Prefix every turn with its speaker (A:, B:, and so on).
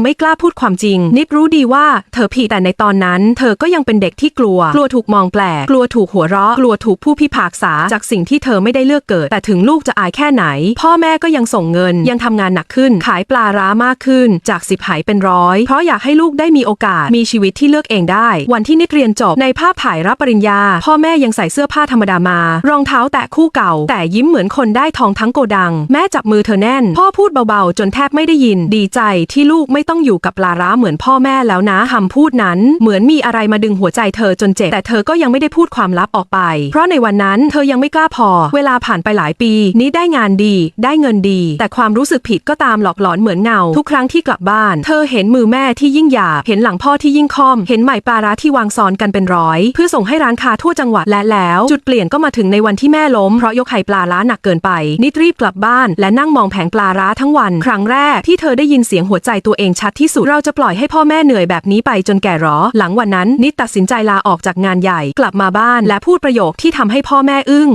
A: อไม่กล้าพูดความจริง นิดรู้ดีว่าเธอผิดแต่ในตอนนั้น เธอก็ยังเป็นเด็กที่กลัว กลัวถูกมองแปลก กลัวถูกหัวเราะ กลัวถูกผู้พิพากษา จากสิ่งที่เธอไม่ได้เลือกเกิด แต่ถึงลูกจะอายแค่ไหน พ่อแม่ก็ยังส่งเงิน ยังทำงานหนักขึ้น ขายปลาร้ามากขึ้น จากสิบหายเป็นร้อย เพราะอยากให้ลูกได้มีโอกาส มีชีวิตที่เลือกเองได้ วันที่นิดเรียนจบในภาพถ่ายรับปริญญา พ่อแม่ยังใส่เสื้อผ้าธรรมดามา รองเท้าแตะคู่เก่า แต่ยิ้มเหมือนคนได้ทองทั้งโกดัง แม่จับมือเธอแน่น พ่อพูดเบาๆ จนแทบไม่ได้ยิน ดีใจที่ลูกไม่ต้องอยู่กับปลาร้าเหมือนพ่อแม่แล้วนะคำพูดนั้น เหมือนมีอะไรมาดึงหัวใจเธอจนเจ็บแต่เธอก็ยังไม่ได้พูดความลับออกไป เพราะในวันนั้นเธอยังไม่กล้าพอ เวลาผ่านไปหลายปี นี้ได้งานดี ได้เงินดี แต่ความรู้สึกผิดก็ตามหลอกหลอนเหมือนเงา ทุกครั้งที่กลับบ้าน เธอเห็นมือแม่ที่ยิ่งหยาบเห็นหลังพ่อที่ยิ่งคอม เห็นไหมปลาร้าที่วางซ้อนกันเป็นร้อย เพื่อส่งให้ร้านค้าทั่วจังหวัดและแล้ว จุดเปลี่ยนก็มาถึงในวันที่แม่ล้มเพราะยกไข่ปลาร้าหนักเกินไปนิดรีบกลับบ้าน และนั่งมองแผงปลาร้าทั้งวัน ครั้งแรกที่เธอได้ยินเสียงหัวใจตัวเองชัดที่สุดเราจะปล่อยให้พ่อแม่เหนื่อยแบบนี้ไปจนแก่หรอ หลังวันนั้นนิดตัดสินใจลาออกจากงานใหญ่กลับมาบ้านและพูดประโยคที่ทำให้พ่อแม่อึ้ง